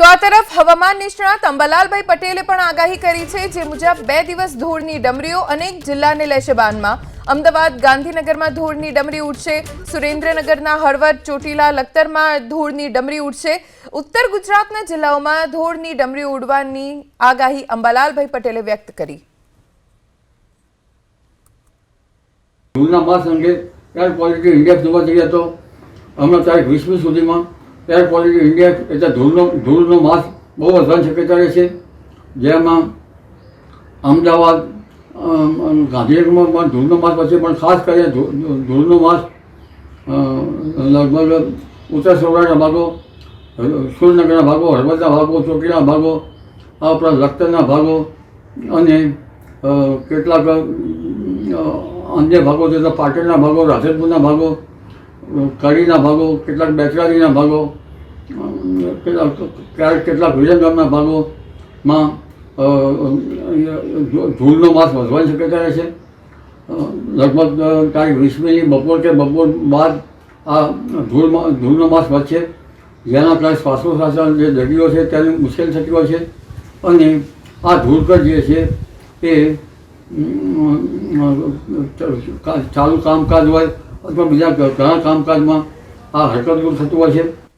તો આ તરફ હવામાન નિષ્ણાત અંબાલાલભાઈ પટેલે પણ આગાહી કરી છે, જે મુજબ બે દિવસ ધૂળની ડમરીઓ અનેક જિલ્લાને લેશે બાનમાં. અમદાવાદ, ગાંધીનગરમાં ધૂળની ડમરી ઉડશે, સુરેન્દ્રનગરના હળવદ, ચોટીલા, લખતરમાં ધૂળની ડમરી ઉડશે. ઉત્તર ગુજરાતના જિલ્લાઓમાં ધૂળની ડમરી ઉડવાની આગાહી અંબાલાલભાઈ પટેલે વ્યક્ત કરી. ધૂળના માસ અંગે ક્યારે પોઝિટિવ ઇન્ડેક્સ જોવા જઈએ તો હમણાં તારીખ વીસમી સુધીમાં એર ક્વોલિટી ઇન્ડિયા એટલે ધૂળનો ધૂળનો માસ બહુ વધવાની શક્યતા રહે છે? જેમાં અમદાવાદ અમ, અમ, ગાંધીનગરમાં પણ ધૂળનો માસ વચ્ચે પણ ખાસ કરીને ધૂળનો માસ લગભગ ઉત્તર સૌરાષ્ટ્રના ભાગો સુરનગરના ભાગો હળવદના ભાગો ચોકીના ભાગો આ ઉપરાંત લખતરના ભાગો અને કેટલાક અન્ય ભાગો છે તો પાટણના ભાગો રાધનપુરના ભાગો કડીના ભાગો, કેટલાક બેચરાજીના ભાગો ક્યારેક કેટલાક વિજયગામના ભાગોમાં ધૂળનો માસ વધવાની શક્યતા છે. લગભગ તારીખ વીસમીની બપોર કે બપોર બાદ આ ધૂળમાં ધૂળનો માસ વધશે. જેના કારણે શ્વાસોશ્વાસન જે દર્દીઓ છે તેની મુશ્કેલ થતી હોય છે. અને આ ધૂળકર જે છે એ ચાલુ કામકાજ હોય અથવા બીજા ઘણા કામકાજમાં આ હરકતરૂપ થતું હોય છે?